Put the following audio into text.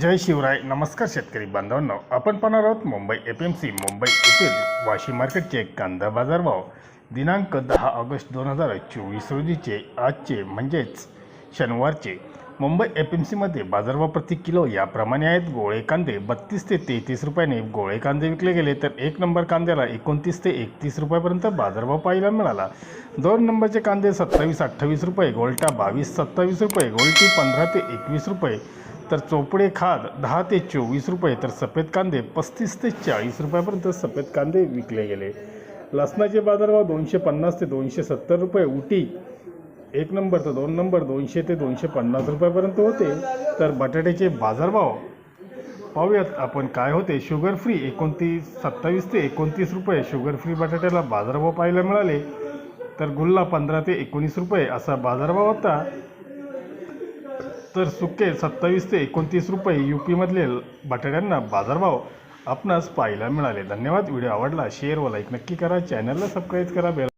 जय शिवराय. नमस्कार शेतकरी बांधवांनो. आपण पाहणार आहोत Mumbai F M C Mumbai येथील वाशी मार्केटचे कांदा बाजारभाव. दिनांक दहा ऑगस्ट दोन हजार चोवीस रोजीचे आजचे म्हणजेच शनिवारचे. मुंबई एफ एम सीमध्ये बाजारभाव प्रति किलो याप्रमाणे आहेत. गोळे कांदे बत्तीस ते तेहतीस रुपयाने. गोळे कांदे विकले गेले तर एक नंबर कांद्याला एकोणतीस ते एकतीस रुपयापर्यंत बाजारभाव पाहायला मिळाला. दोन नंबरचे कांदे सत्तावीस अठ्ठावीस रुपये. गोल्टा बावीस सत्तावीस रुपये. गोल्टी पंधरा ते एकवीस रुपये. तर चोपडे खाद दहा ते चोवीस रुपये तर सफेद कांदे पस्तीस ते चाळीस रुपयापर्यंत सफेद कांदे विकले गेले. लसणाचे बाजारभाव दोनशे पन्नास ते दोनशे सत्तर रुपये उटी एक नंबर तर दोन नंबर दोनशे ते दोनशे पन्नास रुपयापर्यंत होते. तर बटाट्याचे बाजारभाव पाहूयात आपण काय होते. शुगर फ्री एकोणतीस सत्तावीस ते एकोणतीस रुपये शुगर फ्री बटाट्याला बाजारभाव पाहायला मिळाले. तर गुल्ला पंधरा ते एकोणीस रुपये असा बाजारभाव होता. तर सुके सत्तावीस ते एकोणतीस रुपये यू पीमधले बटाट्यांना बाजारभाव आपणास पाहायला मिळाले. धन्यवाद. व्हिडिओ आवडला शेअर व लाईक नक्की करा. चॅनलला सबस्क्राईब करा. बेल